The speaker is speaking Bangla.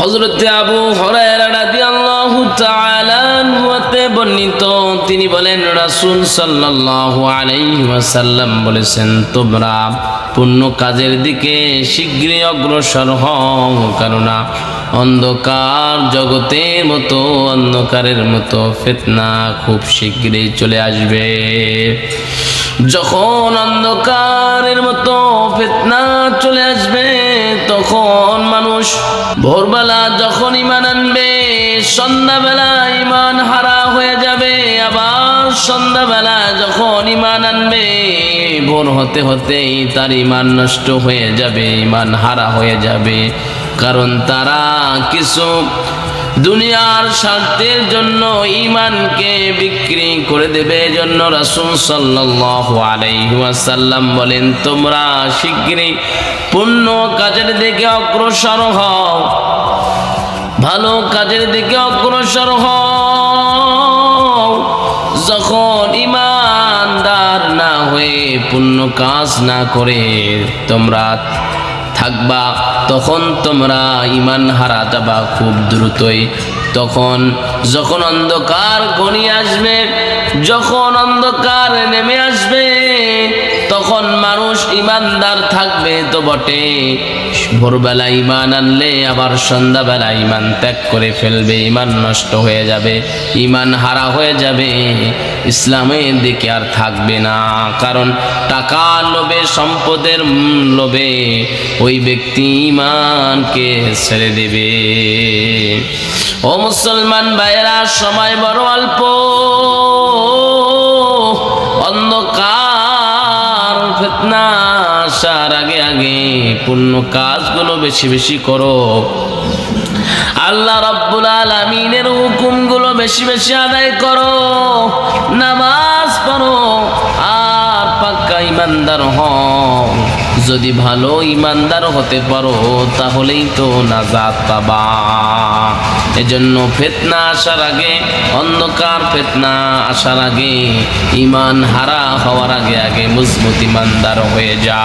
হজরত আবু আনহুতে বর্ণিত। তিনি বলেন, রাসূল ওয়াসাল্লাম বলেছেন, তোমরা পুণ্য কাজের দিকে শীঘ্রই অগ্রসর হও, কেননা অন্ধকার জগতের মতো, অন্ধকারের মতো ফিতনা খুব শীঘ্রই চলে আসবে। যখন অন্ধকারের মতো ফিতনা চলে আসবে তখন মানুষ ভোরবেলা যখন ইমান আনবে, সন্ধ্যাবেলা ইমান হারা হয়ে যাবে, আবার সন্ধ্যাবেলা যখন ইমান আনবে, ভোর হতে হতেই তার ইমান নষ্ট হয়ে যাবে ইমান হারা হয়ে যাবে। কারণ তারা কিছু দুনিয়ার স্বার্থের জন্য ইমানকে বিক্রি করে দেবে জন্য রাসূল ওয়াসাল্লাম বলেন, তোমরা শীঘ্রই পুণ্য কাজের দিকে অগ্রসর হও, ভালো কাজের দিকে অগ্রসর হও। যখন ইমানদার না হয়ে পুণ্য কাজ না করে, তোমরা থাকবা, তখন তোমরা ইমান হারা যাবা খুব দ্রুতই। তখন যখন অন্ধকার ঘনিয়ে আসবে, যখন অন্ধকার নেমে আসবে তখন মানুষ ইমানদার থাকবে তো বটে। ভোরবেলা ইমান আনলে আবার সন্ধ্যাবেলা ইমান ত্যাগ করে ফেলবে, ইমান নষ্ট হয়ে যাবে, ইমান হারা হয়ে যাবে। ইসলামের দিকে আর থাকবে না, কারণ টাকা লোভে, সম্পদের লোভে ওই ব্যক্তি ইমানকে ছেড়ে দেবে। ও মুসলমান ভাইয়েরা, সময় বড় অল্প। অন্ধকার ফেতনা আসার আগে আগে পূর্ণ কাজগুলো বেশি বেশি করো। আল্লাহ রাব্বুল আলামিনের হুকুমগুলো বেশি বেশি আদায় করো। নামাজ পড়ো, আর পাক্কা ইমানদার হও। যদি ভালো ইমানদার হতে পারো, তাহলেই তো নাজাত পাবা। এজন্য ফেতনা আসার আগে, অন্ধকার ফেতনা আসার আগে ইমান হারা হওয়ার আগে আগে মজবুত ইমানদার হয়ে যা